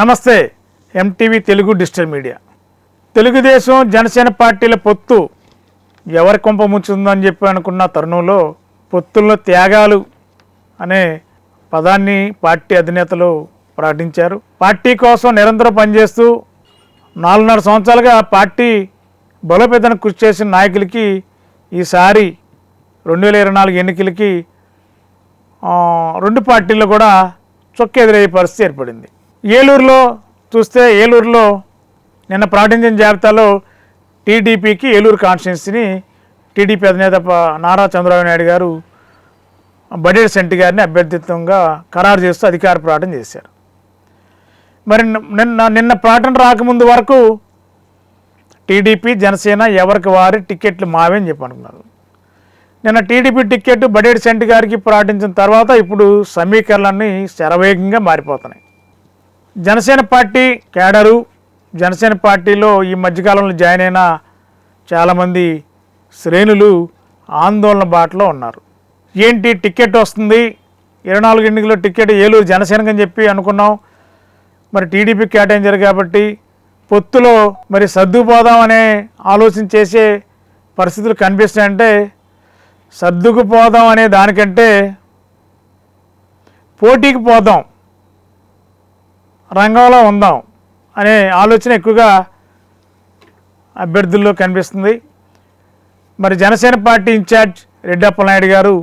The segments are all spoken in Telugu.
నమస్తే MTV Telugu digital media. Telugu Desam Janasena పార్టీల పొత్తు ఎవరి కొంప ముంచుందని చెప్పి అనుకున్న తరుణంలో పొత్తుల్లో త్యాగాలు అనే పదాన్ని పార్టీ అధినేతలు ప్రకటించారు. పార్టీ కోసం నిరంతరం పనిచేస్తూ నాలుగున్నర సంవత్సరాలుగా పార్టీ బలోపేతన కృషి చేసిన నాయకులకి ఈసారి రెండు వేల ఇరవై నాలుగు ఎన్నికలకి రెండు పార్టీలు కూడా చొక్కెదురయ్యే పరిస్థితి ఏర్పడింది. ఏలూరులో చూస్తే ఏలూరులో నిన్న ప్రకటించిన జాబితాలో టీడీపీకి ఏలూరు కాన్స్టిట్యున్సీని టీడీపీ అధినేత నారా చంద్రబాబు నాయుడు గారు బడేడ్ సెంటి గారిని అభ్యర్థిత్వంగా ఖరారు చేస్తూ అధికార ప్రకటన చేశారు. మరి నిన్న నిన్న ప్రకటన రాకముందు వరకు టీడీపీ జనసేన ఎవరికి వారి టికెట్లు మావే అని చెప్పి అనుకున్నారు నిన్న టీడీపీ టికెట్ బడేడి సెంటి గారికి ప్రకటించిన తర్వాత ఇప్పుడు సమీకరణలన్నీ శరవేగంగా మారిపోతున్నాయి. జనసేన పార్టీ కేడరు జనసేన పార్టీలో ఈ మధ్యకాలంలో జాయిన్ అయిన చాలామంది శ్రేణులు ఆందోళన బాటలో ఉన్నారు. ఏంటి టికెట్ వస్తుంది? ఇరవై నాలుగు ఎన్నికల్లో టికెట్ ఏలూరు జనసేనకి అని చెప్పి అనుకున్నాం. మరి టీడీపీ కేటాయించారు కాబట్టి పొత్తులో మరి సర్దుకుపోదాం అనే ఆలోచన చేసే పరిస్థితులు కనిపిస్తాయంటే సర్దుకుపోదాం అనే దానికంటే పోటీకి పోదాం. రంగంలో ఉందాం అనే ఆలోచన ఎక్కువగా అభ్యర్థుల్లో కనిపిస్తుంది. మరి జనసేన పార్టీ ఇన్ఛార్జ్ రెడ్డప్ప నాయుడు గారు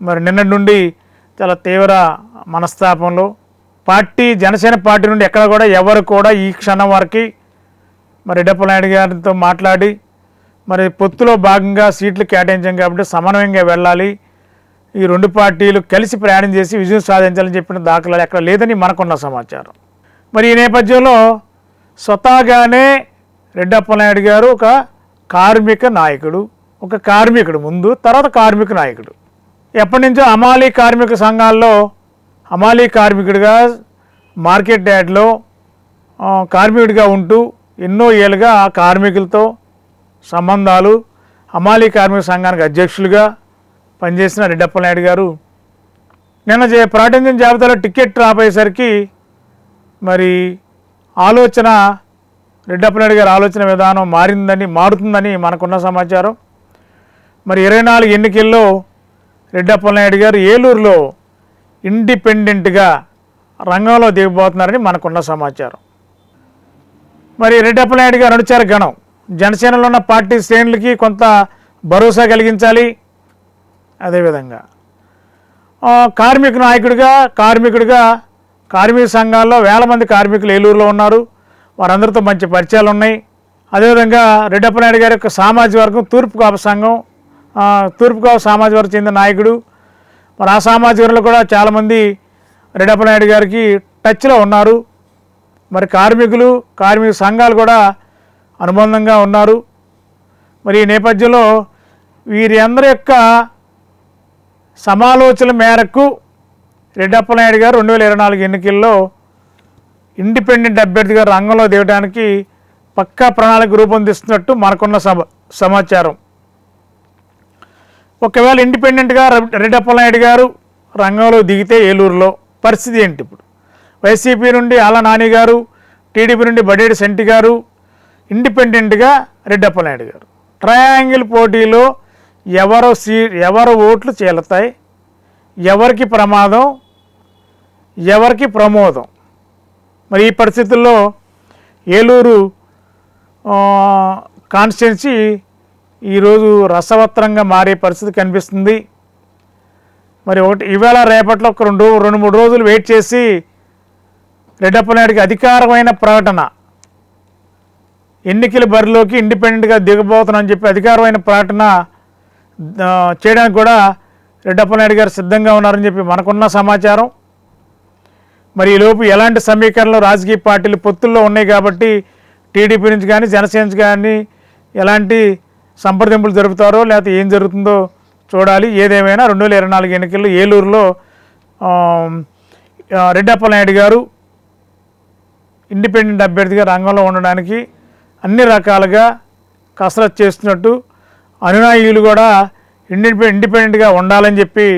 మరి నిన్నటి నుండి చాలా తీవ్ర మనస్తాపంలో పార్టీ జనసేన పార్టీ నుండి ఎక్కడ కూడా ఎవరు కూడా ఈ క్షణం వరకు మరి రెడ్డప్ప నాయుడు గారితో మాట్లాడి మరి పొత్తులో భాగంగా సీట్లు కేటాయించాం కాబట్టి సమన్వయంగా వెళ్ళాలి. ఈ రెండు పార్టీలు కలిసి ప్రయాణం చేసి విజయం సాధించాలని చెప్పిన దాఖలాలు ఎక్కడ లేదని మనకున్న సమాచారం. మరి ఈ నేపథ్యంలో స్వతహాగానే రెడ్డప్పనాయుడు గారు ఒక కార్మిక నాయకుడు ఒక కార్మికుడు ముందు తర్వాత కార్మిక నాయకుడు. ఎప్పటి నుంచో అమాలీ కార్మిక సంఘాల్లో అమాలీ కార్మికుడిగా మార్కెట్ యార్డ్లో కార్మికుడిగా ఉంటూ ఎన్నో ఏళ్ళుగా ఆ కార్మికులతో సంబంధాలు అమాలీ కార్మిక సంఘానికి అధ్యక్షులుగా పనిచేసిన రెడ్డప్పనాయుడు గారు. నిన్న చే- ప్రకటించిన జాబితాలో టికెట్ రాపోయేసరికి మరి ఆలోచన రెడ్డప్పనాయుడు గారి ఆలోచన విధానం మారిందని మారుతుందని మనకున్న సమాచారం. మరి ఇరవై నాలుగు ఎన్నికల్లో రెడ్డప్పనాయుడు గారు ఏలూరులో ఇండిపెండెంట్గా రంగంలో దిగబోతున్నారని మనకున్న సమాచారం. మరి రెడ్డప్పలనాయుడు గారు అనుచార గణం. జనసేనలో ఉన్న పార్టీ శ్రేణులకి కొంత భరోసా కలిగించాలి. అదేవిధంగా. కార్మిక నాయకుడిగా కార్మికుడిగా కార్మిక సంఘాల్లో వేల మంది కార్మికులు ఏలూరులో ఉన్నారు. వారందరితో మంచి పరిచయాలు ఉన్నాయి. అదేవిధంగా రెడ్డప్ప నాయుడు గారి యొక్క సామాజిక వర్గం తూర్పు సంఘం ఆ, తూర్పు సామాజిక వర్గం చెందిన నాయకుడు. మరి ఆ సామాజిక వర్గంలో కూడా చాలామంది రెడ్డప్ప నాయుడు గారికి టచ్లో ఉన్నారు. మరి కార్మికులు కార్మిక సంఘాలు కూడా అనుబంధంగా ఉన్నారు. మరి ఈ నేపథ్యంలో వీరి అందరి యొక్క సమాలోచన మేరకు రెడ్డప్పనాయుడు గారు రెండు వేల ఇరవై నాలుగు ఎన్నికల్లో ఇండిపెండెంట్ అభ్యర్థిగా రంగంలో దిగడానికి పక్కా ప్రణాళిక రూపొందిస్తున్నట్టు మనకున్న సమాచారం. ఒకవేళ ఇండిపెండెంట్గా రె- గారు రంగంలో దిగితే ఏలూరులో పరిస్థితి ఏంటి ఇప్పుడు? వైసీపీ నుండి ఆల నాని గారు టీడీపీ నుండి బడేడి సెంటి గారు ఇండిపెండెంట్గా రెడ్డప్పనాయుడు గారు. ట్రయాంగిల్ పోటీలో ఎవరు సీ ఎవరు ఓట్లు చీలతాయి ఎవరికి ప్రమాదం ఎవరికి ప్రమోదం. మరి ఈ పరిస్థితుల్లో ఏలూరు కాన్స్టిట్యున్సీ ఈరోజు రసవత్రంగా మారే పరిస్థితి కనిపిస్తుంది. మరి ఒకటి ఇవాళ రేపట్లో ఒక రెండు రెండు మూడు రోజులు వెయిట్ చేసి రెడ్డప్ప నాయుడికి అధికారమైన ప్రకటన. ఎన్నికల బరిలోకి ఇండిపెండెంట్గా దిగబోతున్నానని చెప్పి అధికారమైన ప్రకటన చేయడానికి కూడా రెడ్డప్ప నాయుడు గారు సిద్ధంగా ఉన్నారని చెప్పి మనకున్న సమాచారం. మరి ఈలోపు ఎలాంటి సమీకరణలు రాజకీయ పార్టీలు పొత్తుల్లో ఉన్నాయి కాబట్టి టీడీపీ నుంచి కానీ జనసేన నుంచి కానీ ఎలాంటి సంప్రదింపులు జరుపుతారో లేకపోతే ఏం జరుగుతుందో చూడాలి. ఏదేమైనా రెండు వేల ఇరవై నాలుగు ఎన్నికల్లో ఏలూరులో రెడ్డప్పనాయుడు రెడ్డప్ప నాయుడు గారు ఇండిపెండెంట్ అభ్యర్థిగా రంగంలో ఉండడానికి అన్ని రకాలుగా కసరత్ చేస్తున్నట్టు అనునాయులు కూడా ఇండిపె ఇండిపెండెంట్గా ఉండాలని చెప్పి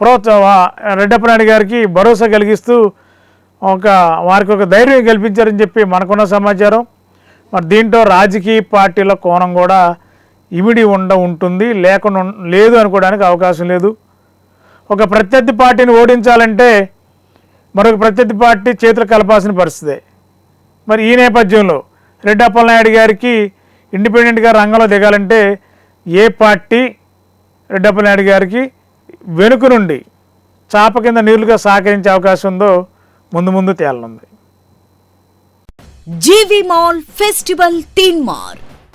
ప్రోత్సవ ప్రోత్సా రెడ్డప్ప నాయుడు గారికి భరోసా కలిగిస్తూ ఒక వారికి ఒక ధైర్యం కల్పించారని చెప్పి మనకున్న సమాచారం. మరి దీంట్లో రాజకీయ పార్టీల కోణం కూడా ఇమిడి ఉండ ఉంటుంది లేకుండా లేదు అనుకోవడానికి అవకాశం లేదు. ఒక ప్రత్యర్థి పార్టీని ఓడించాలంటే మరొక ప్రత్యర్థి పార్టీ చేతులు కలపాల్సిన పరిస్థితే. మరి ఈ నేపథ్యంలో రెడ్డి అప్పలనాయుడు గారికి ఇండిపెండెంట్గా రంగంలో దిగాలంటే ఏ పార్టీ రెడ్డప్ప నాయుడు గారికి వెనుక నుండి చాప కింద నీళ్ళుగా సహకరించే అవకాశం ఉందో ముందు ముందు తేలనుంది. జీవి మాల్ ఫెస్టివల్ తీన్ మార్